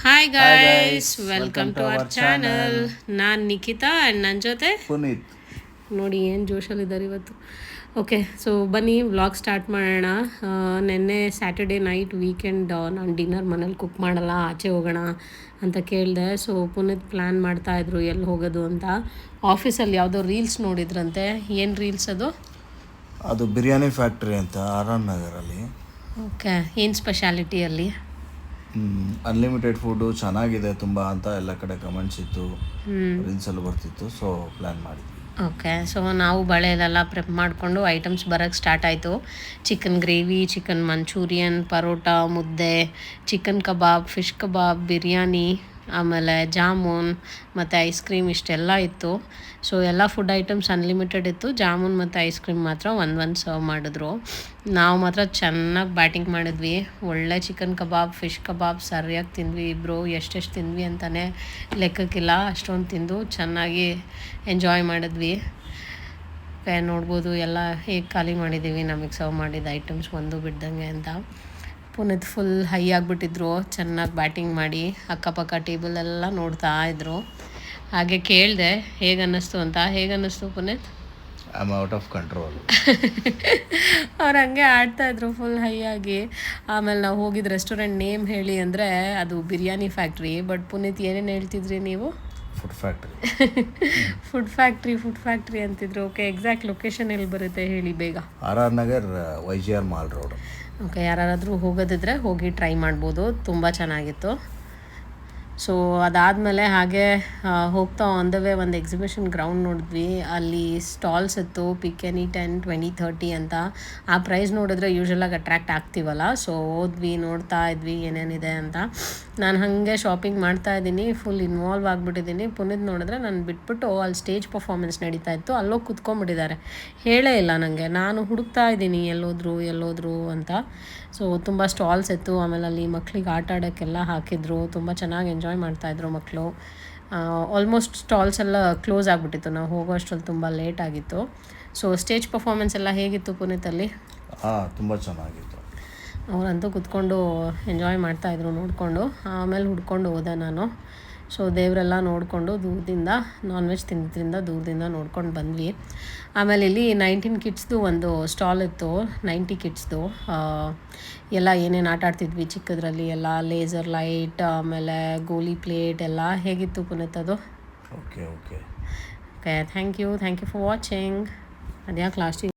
Hi guys welcome to our channel ನಾನು Nikhita and ನನ್ನ ಜೊತೆ ಪುನೀತ್. ನೋಡಿ ಏನು ಜೋಶಲ್ಲಿದ್ದಾರೆ ಇವತ್ತು. ಓಕೆ ಸೊ ಬನ್ನಿ ವ್ಲಾಗ್ ಸ್ಟಾರ್ಟ್ ಮಾಡೋಣ. ನಿನ್ನೆ ಸ್ಯಾಟರ್ಡೆ ನೈಟ್ ವೀಕೆಂಡ್ ನಾನು ಡಿನ್ನರ್ ಮನೇಲಿ ಕುಕ್ ಮಾಡಲ್ಲ ಆಚೆ ಹೋಗೋಣ ಅಂತ ಕೇಳಿದೆ. ಸೊ ಪುನೀತ್ ಪ್ಲ್ಯಾನ್ ಮಾಡ್ತಾಯಿದ್ರು ಎಲ್ಲಿ ಹೋಗೋದು ಅಂತ. ಆಫೀಸಲ್ಲಿ ಯಾವುದೋ ರೀಲ್ಸ್ ನೋಡಿದ್ರಂತೆ. ಏನು ರೀಲ್ಸ್ ಅದು? ಅದು ಬಿರಿಯಾನಿ ಫ್ಯಾಕ್ಟ್ರಿ ಅಂತ ಆರ್ ನಗರಲ್ಲಿ. ಓಕೆ ಏನು ಸ್ಪೆಷಾಲಿಟಿ ಅಲ್ಲಿ? ಅನ್ಲಿಮಿಟೆಡ್ ಫುಡ್ಡು ಚೆನ್ನಾಗಿದೆ ತುಂಬ ಅಂತ ಎಲ್ಲ ಕಡೆ ಕಮೆಂಟ್ಸ್ ಇತ್ತು. ರೀಲ್ಸಲ್ಲಿ ಬರ್ತಿತ್ತು ಸೊ ಪ್ಲ್ಯಾನ್ ಮಾಡಿದ್ವಿ. ಓಕೆ ಸೊ ನಾವು ಬಳೆಲೆಲ್ಲ ಪ್ರೆಪ್ ಮಾಡಿಕೊಂಡು ಐಟಮ್ಸ್ ಬರೋಕ್ಕೆ ಸ್ಟಾರ್ಟ್ ಆಯಿತು. Chicken gravy chicken Manchurian parotta mudde chicken kebab fish kebab biryani ಆಮೇಲೆ ಜಾಮೂನ್ ಮತ್ತು ಐಸ್ ಕ್ರೀಮ್ ಇಷ್ಟೆಲ್ಲ ಇತ್ತು. ಸೊ ಎಲ್ಲ ಫುಡ್ ಐಟಮ್ಸ್ ಅನ್ಲಿಮಿಟೆಡ್ ಇತ್ತು. ಜಾಮೂನ್ ಮತ್ತು ಐಸ್ ಕ್ರೀಮ್ ಮಾತ್ರ ಒಂದು ಒಂದು ಸರ್ವ್ ಮಾಡಿದ್ರು. ನಾವು ಮಾತ್ರ ಚೆನ್ನಾಗಿ ಬ್ಯಾಟಿಂಗ್ ಮಾಡಿದ್ವಿ. ಒಳ್ಳೆ ಚಿಕನ್ ಕಬಾಬ್ ಫಿಶ್ ಕಬಾಬ್ ಸರಿಯಾಗಿ ತಿಂದ್ವಿ ಇಬ್ಬರು ಎಷ್ಟೆಷ್ಟು ತಿಂದ್ವಿ ಅಂತಲೇ ಲೆಕ್ಕಕ್ಕಿಲ್ಲ. ಅಷ್ಟೊಂದು ತಿಂದು ಚೆನ್ನಾಗಿ ಎಂಜಾಯ್ ಮಾಡಿದ್ವಿ. ನೋಡ್ಬೋದು ಎಲ್ಲ ಹೇಗೆ ಖಾಲಿ ಮಾಡಿದ್ದೀವಿ ನಮಗೆ ಸರ್ವ್ ಮಾಡಿದ ಐಟಮ್ಸ್ ಒಂದು ಬಿಡ್ದಂಗೆ ಅಂತ. ಪುನೀತ್ ಫುಲ್ ಹೈ ಆಗಿಬಿಟ್ಟಿದ್ರು. ಚೆನ್ನಾಗಿ ಬ್ಯಾಟಿಂಗ್ ಮಾಡಿ ಅಕ್ಕಪಕ್ಕ ಟೇಬಲ್ ಎಲ್ಲ ನೋಡ್ತಾ ಇದ್ರು. ಹಾಗೆ ಕೇಳಿದೆ ಹೇಗನ್ನಿಸ್ತು ಅಂತ? ಹೇಗನ್ನಿಸ್ತು Puneeth? I am out of control ಅವ್ರು ಹಂಗೆ ಆಡ್ತಾ ಇದ್ರು ಫುಲ್ ಹೈ ಆಗಿ. ಆಮೇಲೆ ನಾವು ಹೋಗಿದ್ದ ರೆಸ್ಟೋರೆಂಟ್ ನೇಮ್ ಹೇಳಿ ಅಂದರೆ ಅದು ಬಿರಿಯಾನಿ ಫ್ಯಾಕ್ಟ್ರಿ ಬಟ್ ಪುನೀತ್ ಏನೇನು ಹೇಳ್ತಿದ್ರಿ ನೀವು? Food factory food factory food factory ಅಂತಿದ್ರು. ಓಕೆ ಎಕ್ಸಾಕ್ಟ್ ಲೊಕೇಶನ್ ಎಲ್ಲಿ ಬರುತ್ತೆ ಹೇಳಿ ಬೇಗ. R R Nagar Y G R mall road. Okay ಯಾರಾದರೂ ಹೋಗೋದಿದ್ರೆ ಹೋಗಿ ಟ್ರೈ ಮಾಡ್ಬೋದು. ತುಂಬ ಚೆನ್ನಾಗಿತ್ತು. ಸೊ ಅದಾದಮೇಲೆ ಹಾಗೆ ಹೋಗ್ತಾ ಆನ್ ದ ವೇ ಒಂದು ಎಕ್ಸಿಬಿಷನ್ ಗ್ರೌಂಡ್ ನೋಡಿದ್ವಿ. ಅಲ್ಲಿ ಸ್ಟಾಲ್ಸ್ ಇತ್ತು pick any ten twenty thirty ಅಂತ. ಆ ಪ್ರೈಸ್ ನೋಡಿದ್ರೆ ಯೂಶ್ವಲಾಗಿ ಅಟ್ರ್ಯಾಕ್ಟ್ ಆಗ್ತೀವಲ್ಲ? ಸೊ ಹೋದ್ವಿ, ನೋಡ್ತಾ ಇದ್ವಿ, ಏನೇನಿದೆ ಅಂತ. ನಾನು ಹಾಗೆ ಶಾಪಿಂಗ್ ಮಾಡ್ತಾ ಇದ್ದೀನಿ ಫುಲ್ ಇನ್ವಾಲ್ವ್ ಆಗಿಬಿಟ್ಟಿದ್ದೀನಿ. ಪುನೀತ್ ನೋಡಿದ್ರೆ ನಾನು ಬಿಟ್ಬಿಟ್ಟು ಅಲ್ಲಿ ಸ್ಟೇಜ್ ಪರ್ಫಾರ್ಮೆನ್ಸ್ ನಡೀತಾ ಇತ್ತು. ಅಲ್ಲೋಗಿ ಕುತ್ಕೊಂಡ್ಬಿಟ್ಟಿದ್ದಾರೆ ಹೇಳೇ ಇಲ್ಲ ನನಗೆ ನಾನು ಹುಡುಕ್ತಾ ಇದ್ದೀನಿ, ಎಲ್ಲೋದ್ರು ಎಲ್ಲೋದ್ರು ಅಂತ. ಸೊ ತುಂಬ ಸ್ಟಾಲ್ಸ್ ಇತ್ತು. ಆಮೇಲೆ ಅಲ್ಲಿ ಮಕ್ಳಿಗೆ ಆಟ ಆಡೋಕ್ಕೆಲ್ಲ ಹಾಕಿದ್ರು. ತುಂಬ ಚೆನ್ನಾಗಿ ಎಂಜಾಯ್ ಮಾಡ್ತಾಯಿದ್ರು ಮಕ್ಕಳು ಆಲ್ಮೋಸ್ಟ್ ಸ್ಟಾಲ್ಸ್ ಎಲ್ಲ ಕ್ಲೋಸ್ ಆಗಿಬಿಟ್ಟಿತ್ತು. ನಾವು ಹೋಗೋ ಅಷ್ಟರಲ್ಲಿ ತುಂಬ ಲೇಟ್ ಆಗಿತ್ತು. ಸೊ ಸ್ಟೇಜ್ ಪರ್ಫಾರ್ಮೆನ್ಸ್ ಎಲ್ಲ ಹೇಗಿತ್ತು ಪುನೀತಲ್ಲಿ? ಅಲ್ಲಿ ತುಂಬ ಚೆನ್ನಾಗಿತ್ತು. ಅವರಂತೂ ಕುತ್ಕೊಂಡು ಎಂಜಾಯ್ ಮಾಡ್ತಾಯಿದ್ರು ನೋಡಿಕೊಂಡು. ಆಮೇಲೆ ಹುಡ್ಕೊಂಡು ಹೋದೆ ನಾನು. ಸೊ ದೇವರೆಲ್ಲ ನೋಡಿಕೊಂಡು ದೂರದಿಂದ ನಾನ್ ವೆಜ್ ತಿಂದಿದ್ದರಿಂದ ದೂರದಿಂದ ನೋಡ್ಕೊಂಡು ಬಂದ್ವಿ. ಆಮೇಲೆ ಇಲ್ಲಿ ನೈನ್ಟೀನ್ ಕಿಡ್ಸ್ದು ಒಂದು ಸ್ಟಾಲ್ ಇತ್ತು ನೈಂಟಿ ಕಿಡ್ಸ್ದು ಎಲ್ಲ ಏನೇನು ಆಟ ಆಡ್ತಿದ್ವಿ ಚಿಕ್ಕದ್ರಲ್ಲಿ ಎಲ್ಲ ಲೇಸರ್ ಲೈಟ್ ಆಮೇಲೆ ಗೋಲಿ ಪ್ಲೇಟ್ ಎಲ್ಲ ಹೇಗಿತ್ತು ಪುನೀತ್ ಅದು? Okay okay okay thank you thank you for watching ಅದ್ಯಾಕೆ ಲಾಸ್ಟಿಗೆ